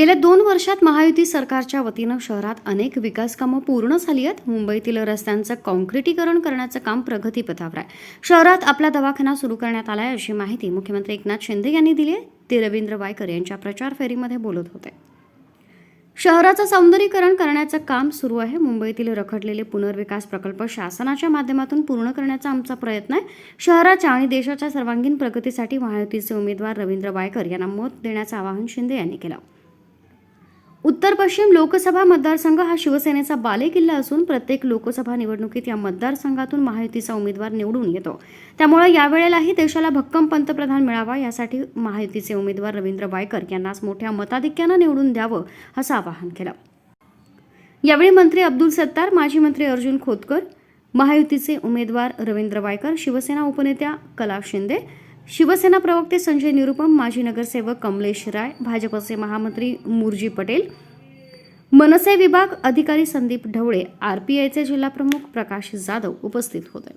गेल्या दोन वर्षात महायुती सरकारच्या वतीनं शहरात अनेक विकास कामं पूर्ण झाली आहेत. मुंबईतील रस्त्यांचं कॉन्क्रिटीकरण करण्याचं काम प्रगतीपथावर आहे. शहरात आपला दवाखाना सुरू करण्यात आला आहे अशी माहिती मुख्यमंत्री एकनाथ शिंदे यांनी दिली आहे. ते रवींद्र वायकर यांच्या प्रचार फेरीमध्ये बोलत होते. शहराचं सौंदर्यीकरण करण्याचं काम सुरू आहे. मुंबईतील रखडलेले पुनर्विकास प्रकल्प शासनाच्या माध्यमातून पूर्ण करण्याचा आमचा प्रयत्न आहे. शहराच्या आणि देशाच्या सर्वांगीण प्रगतीसाठी महायुतीचे उमेदवार रवींद्र वायकर यांना मत देण्याचं आवाहन शिंदे यांनी केलं. उत्तर पश्चिम लोकसभा मतदारसंघ हा शिवसेनेचा बालेकिल्ला असून प्रत्येक लोकसभा निवडणुकीत या मतदारसंघातून महायुतीचा उमेदवार निवडून येतो. त्यामुळे यावेळेलाही देशाला भक्कम पंतप्रधान मिळावा यासाठी महायुतीचे उमेदवार रवींद्र वायकर यांनाच मोठ्या मताधिक्यानं निवडून द्यावं असं आवाहन केलं. यावेळी मंत्री अब्दुल सत्तार माजी मंत्री अर्जुन खोतकर महायुतीचे उमेदवार रवींद्र वायकर शिवसेना उपनेत्या कला शिंदे शिवसेना प्रवक्ते संजय निरुपम माजी नगरसेवक कमलेश राय भाजपचे महामंत्री मुरजी पटेल मनसे विभाग अधिकारी संदीप ढवळे आरपीआयचे जिल्हाप्रमुख प्रकाश जाधव उपस्थित होते.